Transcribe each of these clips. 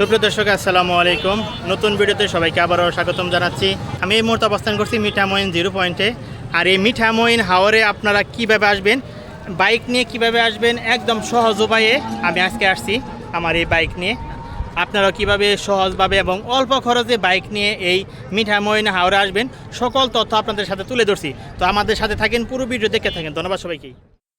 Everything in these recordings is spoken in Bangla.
সুপ্রিয় দর্শক, আসসালামু আলাইকুম। নতুন ভিডিওতে সবাইকে আবারও স্বাগতম জানাচ্ছি। আমি এই মুহূর্তে অবস্থান করছি মিঠামইন জিরো পয়েন্টে। আর এই মিঠামইন হাওরে আপনারা কীভাবে আসবেন, বাইক নিয়ে কীভাবে আসবেন, একদম সহজ উপায়ে আমি আজকে আসছি আমার এই বাইক নিয়ে। আপনারা কীভাবে সহজভাবে এবং অল্প খরচে বাইক নিয়ে এই মিঠামইন হাওরে আসবেন, সকল তথ্য আপনাদের সাথে তুলে ধরছি। তো আমাদের সাথে থাকেন, পুরো ভিডিও দেখে থাকেন। ধন্যবাদ সবাইকে।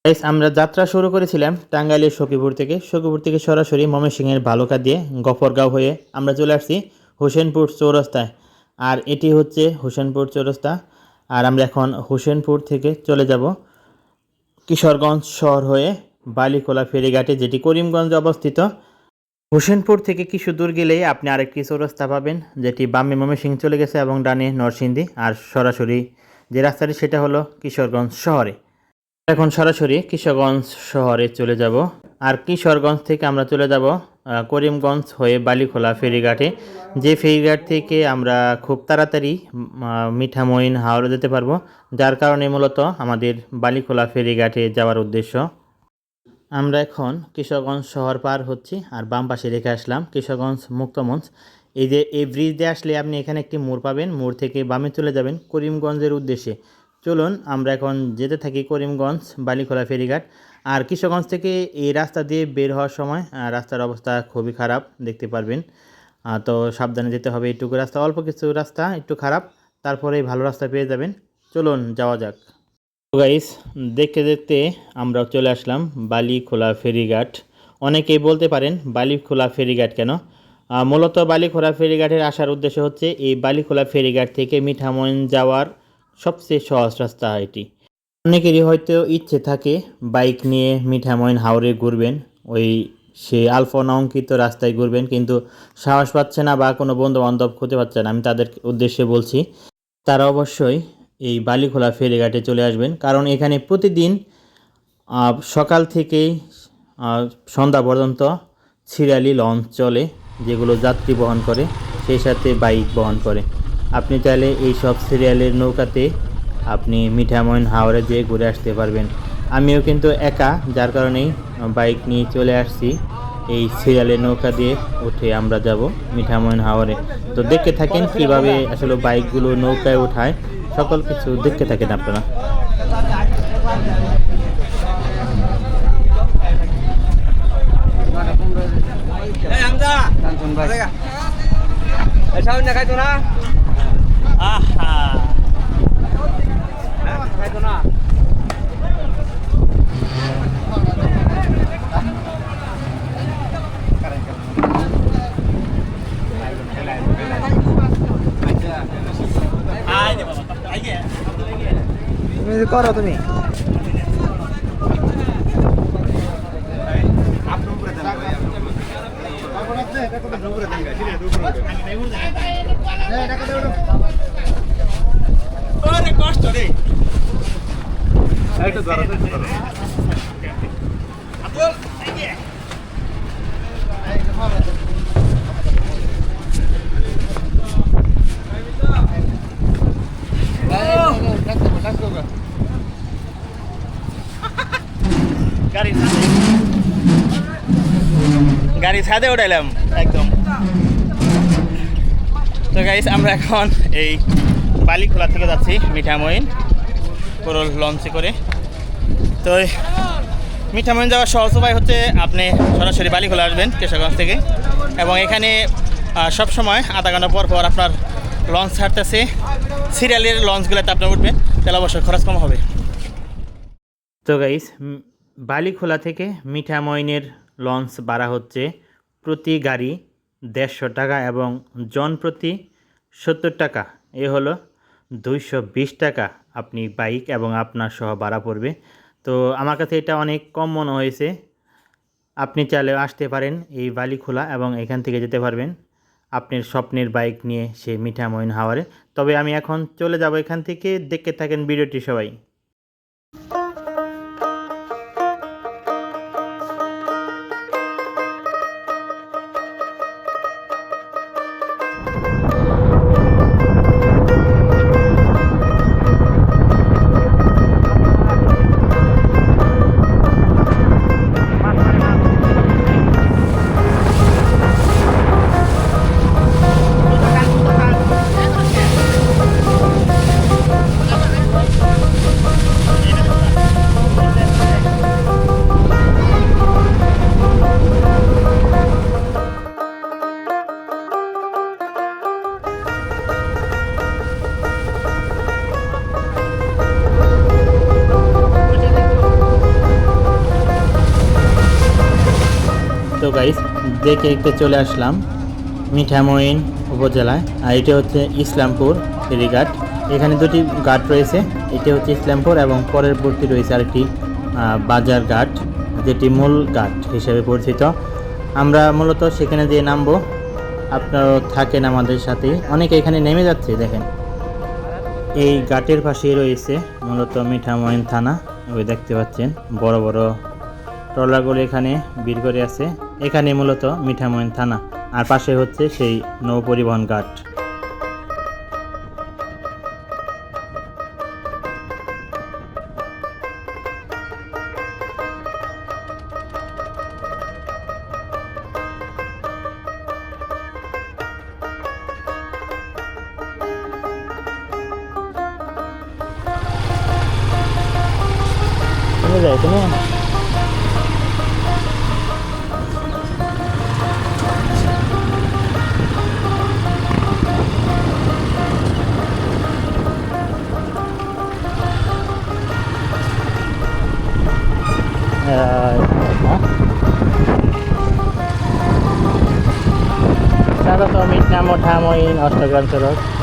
গাইস আমরা যাত্রা শুরু করেছিলাম টাঙ্গাইলের সখীপুর থেকে। সখীপুর থেকে সরাসরি ময়মনসিংহের ভালুকা দিয়ে গফরগাঁও হয়ে আমরা চলে আসছি হোসেনপুর চৌরাস্তায়। আর এটি হচ্ছে হোসেনপুর চৌরাস্তা। আর আমরা এখন হোসেনপুর থেকে চলে যাব কিশোরগঞ্জ শহর হয়ে বালিখোলা ফেরিঘাটে, যেটি করিমগঞ্জে অবস্থিত। হোসেনপুর থেকে কিছু দূর গেলেই আপনি আরেকটি চৌরাস্তা পাবেন, যেটি বামে ময়মনসিংহ চলে গেছে এবং ডানে নরসিংদী। আর সরাসরি যে রাস্তাটি, সেটা হলো কিশোরগঞ্জ শহরে। এখন সরাসরি কিশোরগঞ্জ শহরে চলে যাব। আর কিশোরগঞ্জ থেকে আমরা চলে যাব করিমগঞ্জ হয়ে বালিখোলা ফেরিঘাটে। যে ফেরিঘাট থেকে আমরা খুব তাড়াতাড়ি মিঠামইন হাওড়া যেতে পারব, যার কারণে মূলত আমাদের বালিখোলা ফেরিঘাটে যাওয়ার উদ্দেশ্য। আমরা এখন কিশোরগঞ্জ শহর পার হচ্ছি আর বাম পাশে রেখে আসলাম কিশোরগঞ্জ মুক্তমঞ্চ এই যে, এই ব্রিজ দিয়ে আসলে আপনি এখানে একটি মোড় পাবেন, মোড় থেকে বামে চলে যাবেন করিমগঞ্জের উদ্দেশ্যে। চলুন আমরা এখন যেতে থাকি করিমগঞ্জ, বালিখোলা ফেরিঘাট। আর কিশোরগঞ্জ থেকে এই রাস্তা দিয়ে বের হওয়ার সময় রাস্তার অবস্থা খুবই খারাপ, দেখতে পারবেন। তো সাবধানে যেতে হবে, এইটুকু রাস্তা, অল্প কিছু রাস্তা, একটু খারাপ তারপরে ভালো রাস্তা পেয়ে যাবেন। চলুন, যাওয়া যাক। গাইস দেখতে দেখতে আমরা চলে আসলাম বালিখোলা ফেরিঘাট। অনেকেই বলতে পারেন বালিখোলা ফেরিঘাট কেন? মূলত বালিখোলা ফেরিঘাটের আসার উদ্দেশ্য হচ্ছে এই বালিখোলা ফেরিঘাট থেকে মিঠামইন যাওয়ার সবচেয়ে সহজ রাস্তা এটি। অনেকেরই হয়তো ইচ্ছে থাকে বাইক নিয়ে মিঠামইন হাওড়ে ঘুরবেন, ওই সে আলফনা অঙ্কিত রাস্তায় ঘুরবেন, কিন্তু সাহস পাচ্ছে না বা কোনো বন্ধু বান্ধব খুঁজে পাচ্ছে না। আমি তাদের উদ্দেশ্যে বলছি, তারা অবশ্যই এই বালিখোলা ফেরিঘাটে চলে আসবেন, কারণ এখানে প্রতিদিন সকাল থেকেই সন্ধ্যা পর্যন্ত সিরিয়ালি লঞ্চ চলে, যেগুলো যাত্রী বহন করে, সেই সাথে বাইক বহন করে। আপনি চাইলে এই সব সিরিয়ালের নৌকাতে আপনি মিঠামইন হাওড়ে যেয়ে ঘুরে আসতে পারবেন। আমিও কিন্তু একা যার কারণেই বাইক নিয়ে চলে আসছি। এই সিরিয়ালের নৌকা দিয়ে উঠে আমরা যাব মিঠামইন হাওরে। তো দেখতে থাকেন কীভাবে আসলে বাইকগুলো নৌকায় ওঠায়। সকল কিছু দেখতে থাকেন আপনারা। সাউন্ড দেখাইতো না? আহা হ্যাঁ দেখাইতো না তুমি করো তুমি কষ্ট রে গাড়ি ছাদে গাড়ি ছাদে উঠাইলাম একদম। তো গাইস আমরা এখন এই বালিখোলা থেকে যাচ্ছি মিঠামইন পুরো লঞ্চে করে। তো মিঠামইন যাওয়ার সহজ উপায় হচ্ছে আপনি সরাসরি বালিখোলা আসবেন কেশবগঞ্জ থেকে। এবং এখানে আহ, সব সময় আধা ঘণ্টা পর পর আপনার লঞ্চ ছাড়তেছে সিরিয়ালের লঞ্চগুলোতে আপনি উঠবেন তাহলে অবশ্যই খরচ কম হবে। তো গাইস বালিখোলা থেকে মিঠামইনের লঞ্চ ভাড়া হচ্ছে প্রতি গাড়ি দেড়শো টাকা এবং জন প্রতি সত্তর টাকা। এ হলো দুইশো বিশ টাকা আপনি বাইক এবং আপনার সহ ভাড়া পড়বে। তো আমার কাছে এটা অনেক কম মনে হয়েছে। আপনি চাইলে আসতে পারেন এই বালিখোলা এবং এখান থেকে যেতে পারবেন আপনার স্বপ্নের বাইক নিয়ে সে মিঠামইন হাওয়ারে। তবে আমি এখন চলে যাব এখান থেকে। দেখতে থাকেন ভিডিওটি সবাই। দেখে দেখতে চলে আসলাম মিঠামইন উপজেলায়, আর এটা হচ্ছে ইসলামপুর ফেরিঘাট। এখানে দুটি ঘাট রয়েছে, এটা হচ্ছে ইসলামপুর এবং পরের পরবর্তী রয়েছে আরেকটি বাজার ঘাট, যেটি মূল ঘাট হিসেবে পরিচিত। আমরা মূলত সেখানে দিয়ে নামবো, আপনারাও থাকেন আমাদের সাথে। অনেকে এখানে নেমে যাচ্ছে, দেখেন। এই ঘাটের পাশেই রয়েছে মূলত মিঠামইন থানা, ওই দেখতে পাচ্ছেন, বড় বড় ট্রলারগুলো এখানে ভিড় করে আছে। এখানে মূলত মিঠামইন থানা আর পাশে হচ্ছে সেই নৌপরিবহন ঘাট। তুমি যাই তুমি? মোঠামইন অষ্টগ্রাম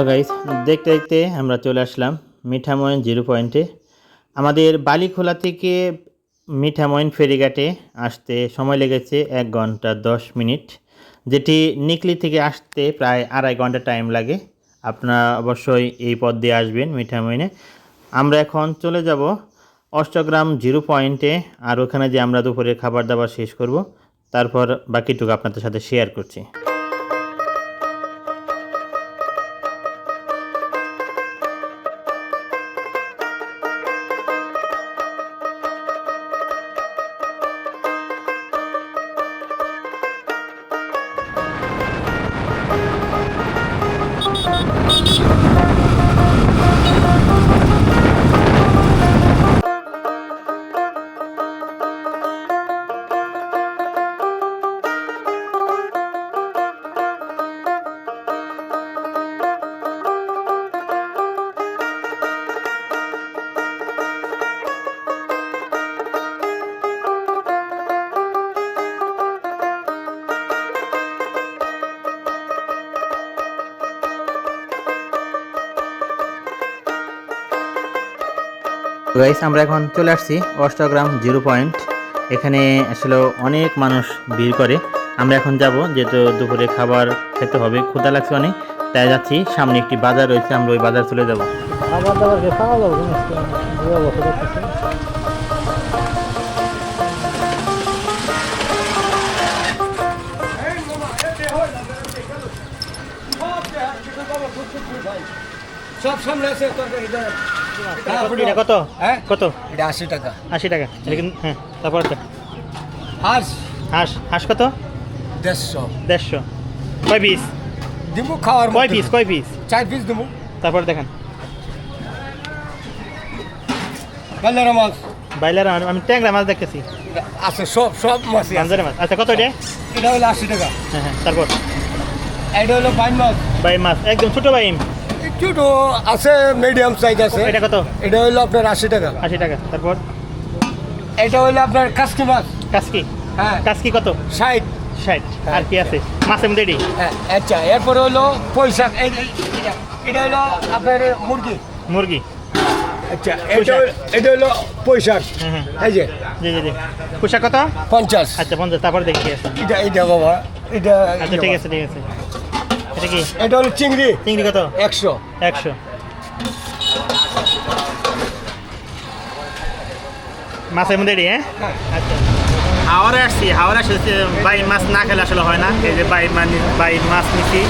তো গাইস দেখতে দেখতে আমরা চলে আসলাম মিঠামইন জিরো পয়েন্টে। আমাদের বালিখোলা থেকে মিঠামইন ফেরিঘাটে আসতে সময় লেগেছে এক ঘণ্টা দশ মিনিট, যেটি নিকলি থেকে আসতে প্রায় আড়াই ঘণ্টা টাইম লাগে। আপনারা অবশ্যই এই পথ দিয়ে আসবেন মিঠামইনে আমরা এখন চলে যাব অষ্টগ্রাম জিরো পয়েন্টে, আর ওখানে যে আমরা দুপুরে খাবার দাবার শেষ করব, তারপর বাকিটুকু আপনাদের সাথে শেয়ার করছি। গাইস আমরা এখন চলে আসছি অষ্টগ্রাম জিরো পয়েন্ট। এখানে আসলে অনেক মানুষ ভিড় করে। আমরা এখন যাব যেহেতু দুপুরে খাবার খেতে হবে ক্ষুধা লাগছে অনেক তাই যাচ্ছি। সামনে একটি বাজার রয়েছে আমরা ওই বাজার চলে যাব। খাবার দাবার পাওয়া যাবে সব সামনে আছে তরকারি দেন এটা কত? হ্যাঁ? কত? এটা আশি টাকা। আশি টাকা। হ্যাঁ তারপর হাঁস। হাঁস হাঁস কত? দেড়শো। দেড়শো। কয় পিস? খাওয়ার কয় পিস কয় পিস? চার পিস তারপর দেখেন। মাছ। বাইলার আমি ট্যাংরা মাছ দেখতেছি। আছে সব সব মাছ গাঞ্জারে মাছ। আচ্ছা কত এটা? এটা হলো আশি টাকা। হ্যাঁ হ্যাঁ তারপর? এটা হলো বাইন মাছ। বাই মাছ একদম ছোটো বাইম একটু আছে মিডিয়াম সাইজ আছে। এটা কত? এটা হলো আপনার আশি টাকা। আশি টাকা। তারপর? এটা হলো আপনার কাসকি মাছ। কাসকি? হ্যাঁ। কাসকি কত? ষাট। ষাট। আর কি আছে? মাছের মধ্যে হ্যাঁ, আচ্ছা এরপরে হলো পয়সা। এটা হলো আপনার মুরগি। মুরগি। আচ্ছা এটা এটা হলো পয়সার। হ্যাঁ হ্যাঁ এই যে। জি জি জি। পোশাক কত? পঞ্চাশ। আচ্ছা পঞ্চাশ। তারপর দেখি। আছে এটা এটা বাবা এটা আচ্ছা ঠিক আছে ঠিক আছে। এটা কি? এটা হলো চিংড়ি। চিংড়ি কত? একশো। একশো। মাছের মধ্যে এটি হ্যাঁ? আচ্ছা। হাওড়ে আসছি হাওড়ে আসছি বাইর মাছ না খেলে আসলে হয় না। এই যে বাইর মাছ বাইর মাছ নিচ্ছি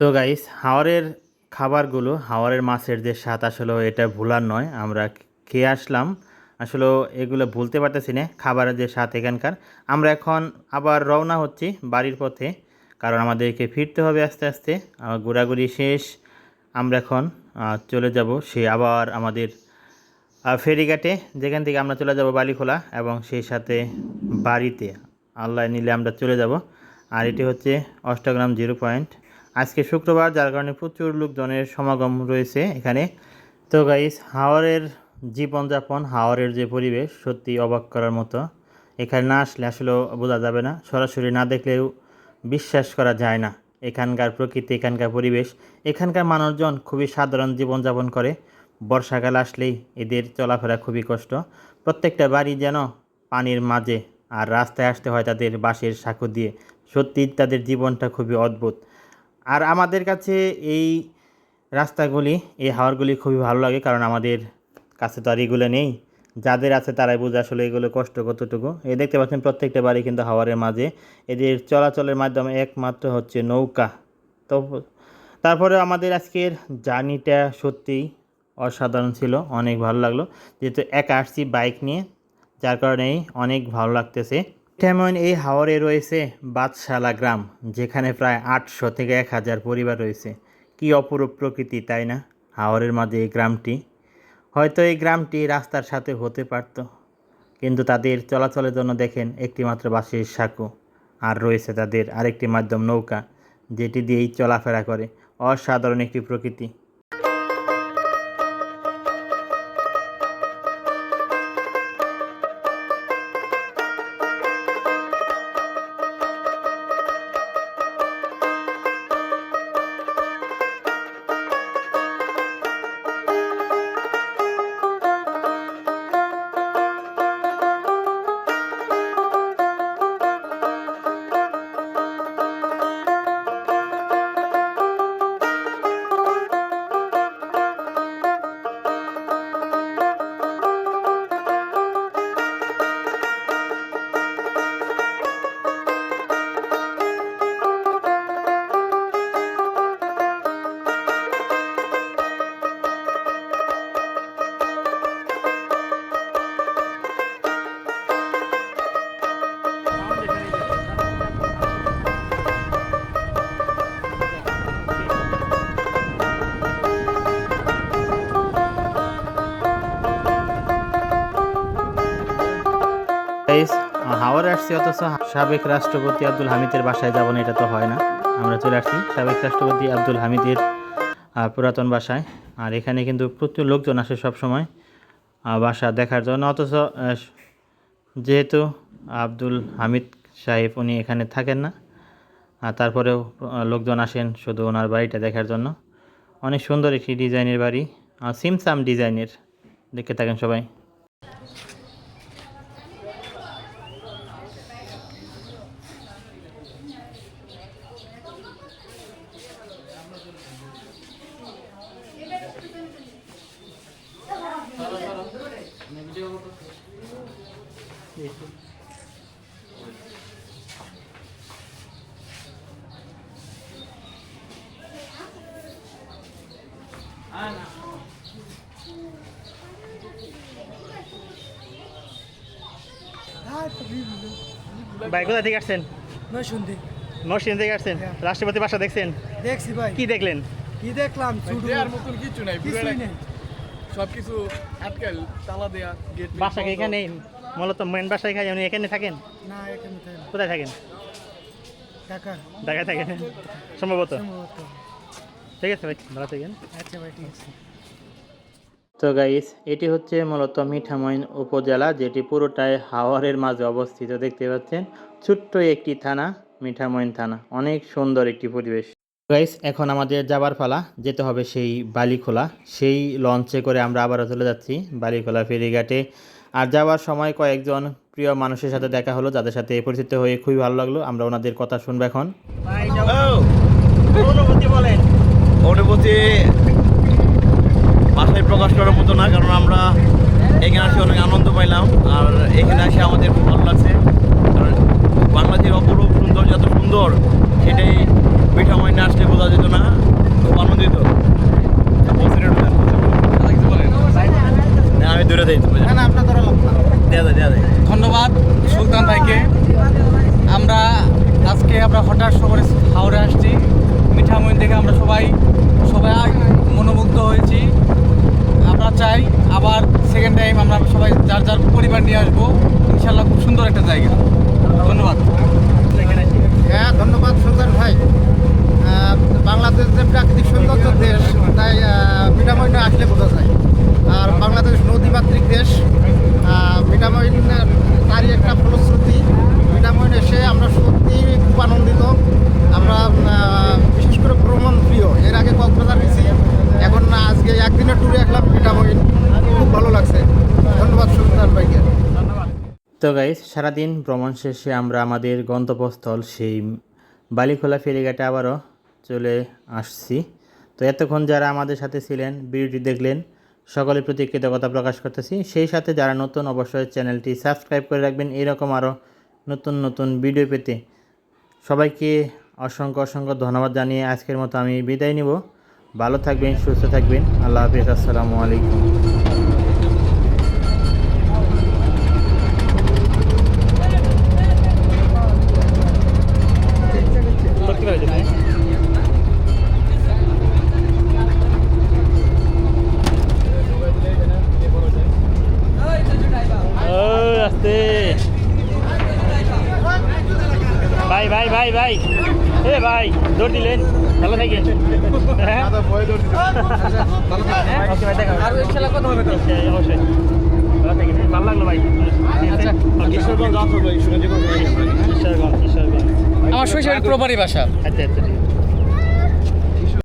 তো গাইস হাওড়ের খাবারগুলো, হাওয়ারের মাছের যে স্বাদ আসলে এটা ভুলার নয়, আমরা খেয়ে আসলাম। আসলে এগুলো ভুলতে পারতেছি না, খাবারের যে স্বাদ এখানকার। আমরা এখন আবার রওনা হচ্ছি বাড়ির পথে, কারণ আমাদেরকে ফিরতে হবে আস্তে আস্তে। ঘোরাঘুরি শেষ, আমরা এখন চলে যাব সে আবার আমাদের ফেরিঘাটে, যেখান থেকে আমরা চলে যাব বালিখোলা এবং সেই সাথে বাড়িতে। আল্লাহ নিলে আমরা চলে যাব। আর এটি হচ্ছে অষ্টগ্রাম জিরো পয়েন্ট। আজকে শুক্রবার, যার কারণে প্রচুর লোকজনের সমাগম রয়েছে এখানে। তো গাইস হাওরের জীবনযাপন, হাওরের যে পরিবেশ, সত্যি অবাক করার মতো। এখানে না আসলে আসলে বোঝা যাবে না, সরাসরি না দেখলেও বিশ্বাস করা যায় না। এখানকার প্রকৃতি, এখানকার পরিবেশ, এখানকার মানুষজন খুবই সাধারণ জীবনযাপন করে। বর্ষাকাল আসলেই এদের চলাফেরা খুবই কষ্ট। প্রত্যেকটা বাড়ি যেন পানির মাঝে আর রাস্তায় আসতে হয় তাদের বাঁশের সাঁকো দিয়ে। সত্যি তাদের জীবনটা খুবই অদ্ভুত। আর আমাদের কাছে এই রাস্তাগুলি, এই হাওয়ারগুলি খুবই ভালো লাগে কারণ আমাদের কাছে তো আর এগুলো নেই। যাদের আছে তারাই বুঝে আসলে এগুলো কষ্ট কতটুকু। এই দেখতে পাচ্ছেন প্রত্যেকটা বাড়ি কিন্তু হাওয়ারের মাঝে। এদের চলাচলের মাধ্যমে একমাত্র হচ্ছে নৌকা। তো তারপরে আমাদের আজকের জার্নিটা সত্যিই অসাধারণ ছিল, অনেক ভালো লাগল। যেহেতু একা আসছি বাইক নিয়ে, যার কারণেই অনেক ভালো লাগতেছে। তেমন এই হাওরে রয়েছে বাদশালা গ্রাম, যেখানে প্রায় আটশো থেকে এক হাজার পরিবার রয়েছে। কি অপরূপ প্রকৃতি, তাই না? হাওরের মাঝে এই গ্রামটি। হয়তো এই গ্রামটি রাস্তার সাথে হতে পারত, কিন্তু তাদের চলাচলের জন্য দেখেন একটি মাত্র বাঁশের সাঁকো। আর রয়েছে তাদের আরেকটি মাধ্যম নৌকা, যেটি দিয়েই চলাফেরা করে। অসাধারণ একটি প্রকৃতি। আসছি অথচ সাবেক রাষ্ট্রপতি আব্দুল হামিদের বাসায় যাব না, এটা তো হয় না। আমরা চলে আসছি সাবেক রাষ্ট্রপতি আব্দুল হামিদের পুরাতন বাসায়। আর এখানে কিন্তু প্রচুর লোকজন আসে সব সময় বাসা দেখার জন্য। অথচ যেহেতু আব্দুল হামিদ সাহেব উনি এখানে থাকেন না আর তারপরেও লোকজন আসেন শুধু ওনার বাড়িটা দেখার জন্য। অনেক সুন্দর একটি ডিজাইনের বাড়ি সিমসাম ডিজাইনের। দেখে থাকেন সবাই। ভাই কোথা থেকে আসছেন? নয় শুনতে মসজিদ থেকে আসছেন? রাষ্ট্রপতি বাসা দেখছেন? দেখছি ভাই। কি দেখলেন? কি দেখলাম? দেওয়ার মতন কিছু নাই কিছুই নেই। সব কিছু আটকাল তালা দেয়া গেট বাসা কি এখানে মূলত মেন বাসায় খাই উনি এখানে থাকেন? না এখানে তাই না। কোথায় থাকেন? টাকা ঢাকায় থাকেন? সম্ভবত। সম্ভবত। ঠিক আছে ভাই ভালো থাকেন। আচ্ছা ভাই ঠিক আছে। তো গাইস এটি হচ্ছে মূলত মিঠামইন উপজেলা যেটি পুরোটাই হাওয়ারের মাঝে অবস্থিত দেখতে পাচ্ছেন? ছোট্ট একটি থানা মিঠামইন থানা। অনেক সুন্দর একটি পরিবেশ। গাইস এখন আমাদের যাবার পালা যেতে হবে সেই বালিখোলা। সেই লঞ্চে করে আমরা আবারও চলে যাচ্ছি বালিখোলা ফেরিঘাটে। আর যাওয়ার সময় কয়েকজন প্রিয় মানুষের সাথে দেখা হলো যাদের সাথে পরিচিত হয়ে খুবই ভালো লাগল। আমরা ওনাদের কথা শুনব এখন। অনুভূতি বলেন। অনুভূতি ভাষায় বসবাস করার মতো না কারণ আমরা এখানে আসে অনেক আনন্দ পাইলাম আর এখানে আসে আমাদের খুব ভালো লাগছে। কারণ বাংলাদেশের অপরূপ সুন্দর যত সুন্দর সেটাই পিঠাময় না আসলে বোঝা যেত না খুব আনন্দিত। আমি দূরে দিই ধন্যবাদ সুলতান ভাইকে। আমরা আজকে আমরা হঠাৎ শহরে হাওড়ে আসছি। মিঠামইন থেকে আমরা সবাই সবাই মনোমুগ্ধ হয়েছি। আমরা চাই, আবার সেকেন্ড টাইম আমরা সবাই যার যার পরিবার নিয়ে আসব ইনশাল্লাহ খুব সুন্দর একটা জায়গা। ধন্যবাদ। হ্যাঁ ধন্যবাদ সুন্দর ভাই। বাংলাদেশ যে প্রাকৃতিক সৌন্দর্য দেশ, তাই মিঠামইনে আসলে বোঝা যায়। আর বাংলাদেশ নদীমাতৃক দেশ মিঠামইন তারই একটা ফলশ্রুতি। মিঠামইন এসে আমরা সত্যি খুব আনন্দিত। আমরা বিশেষ করে ভ্রমণ প্রিয়। এর আগে কক্সবাজার গেছি। এখন আজকে একদিনের ট্যুরে আসলাম মিঠামইন খুব ভালো লাগছে। ধন্যবাদ সুন্দর ভাইকে। তো গাইস সারাদিন ভ্রমণ শেষে আমরা আমাদের গন্তব্যস্থল সেই বালিখোলা ফেরিঘাটে আবারও চলে আসছি। তো এতক্ষণ যারা আমাদের সাথে ছিলেন, ভিডিওটি দেখলেন, সকলের প্রতি কৃতজ্ঞতা প্রকাশ করতেছি। সেই সাথে যারা নতুন, অবশ্যই চ্যানেলটি সাবস্ক্রাইব করে রাখবেন। এরকম আরও নতুন নতুন ভিডিও পেতে সবাইকে অসংখ্য অসংখ্য ধন্যবাদ জানিয়ে আজকের মতো আমি বিদায় নিব। ভালো থাকবেন, সুস্থ থাকবেন। আল্লাহ হাফিজ, আসসালামু আলাইকুম। ভাই ভাই ভাই ভাই। এ, ভাই, দৌড় দিলেন ভালো থাকেন হ্যাঁ ওকে ভাই দেখা হবে। আর ইনশাল্লাহ কথা হবে তো আচ্ছা, অবশ্যই। ভালো লাগল ভাই। কিশোরগঞ্জ কিশোরগঞ্জ কিশোরগঞ্জ। আমার শৈশবের প্রবারী বাসা। আচ্ছা আচ্ছা ঠিক আছে।